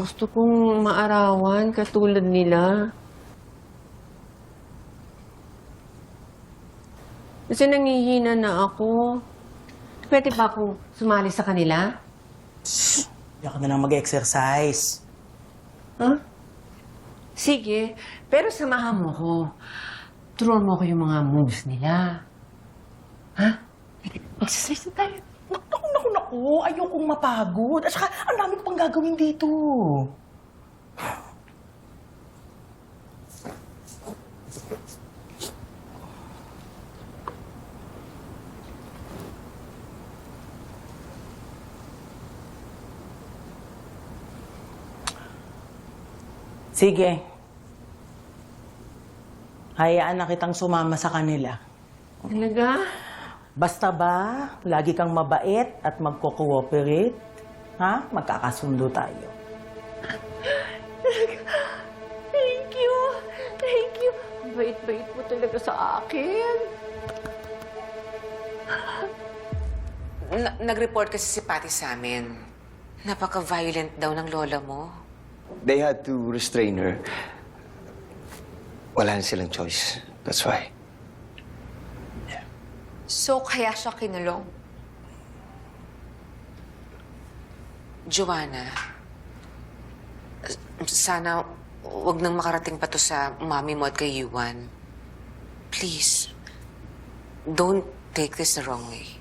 Gusto kong maarawan katulad nila. Kasi nangihina na ako. Pwede ba akong sumali sa kanila? Diyan ka na lang mag-exercise. Huh? Sige, pero samahan mo ko. Turuan mo ko yung mga moves nila. Ha? Exercise na tayo. Naku, naku. Ayokong mapagod. At saka, ang dami ko pang gagawin dito. Sige. Hayaan na kitang sumama sa kanila. Talaga? Basta ba, lagi kang mabait at magko-cooperate? Ha? Magkakasundo tayo. Thank you. Thank you. Bait-bait mo talaga sa akin. Na- nag-report kasi si Patty sa amin. Napaka-violent daw ng lola mo. They had to restrain her. Wala na silang choice. That's why. So, kaya siya kinulong? Joanna, sana wag nang makarating pa to sa mami mo at kay Yuan. Please, don't take this the wrong way.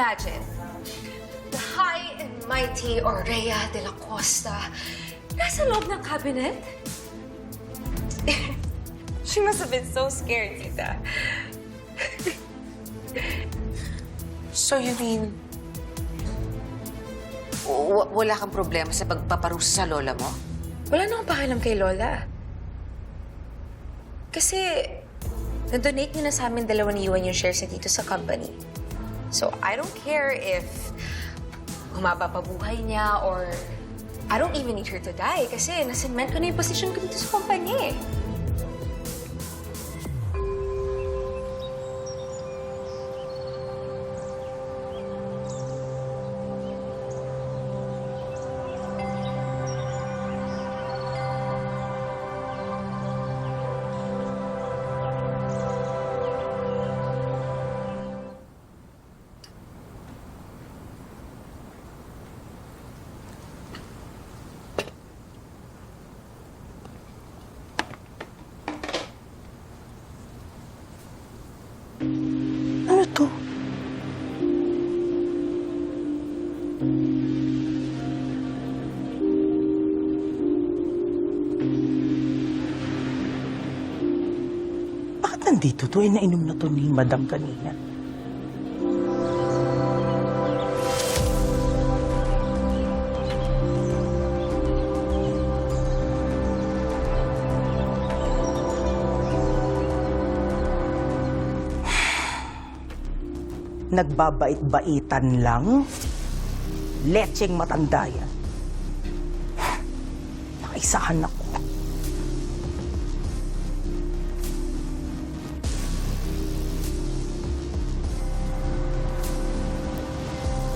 Imagine, the high and mighty Aurea de la Costa nasa loob ng cabinet. She must have been so scared, Tita. So you mean, w- wala kang problema sa pagpaparusa sa lola mo? Wala na akong pakialam kay Lola. Kasi, na-donate niyo na sa amin dalawa ni Yuan yung shares niya dito sa company. So, I don't care if humaba pa buhay niya or I don't even need her to die kasi nasement ko na yung position ko dito sa kumpanya eh. Nandito to? Eh, nainom na to ni Madam kanina. Nagbabait-baitan lang? Letseng matanda yan. Nakaisahan ako.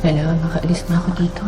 Kailangan makaalis na ako dito.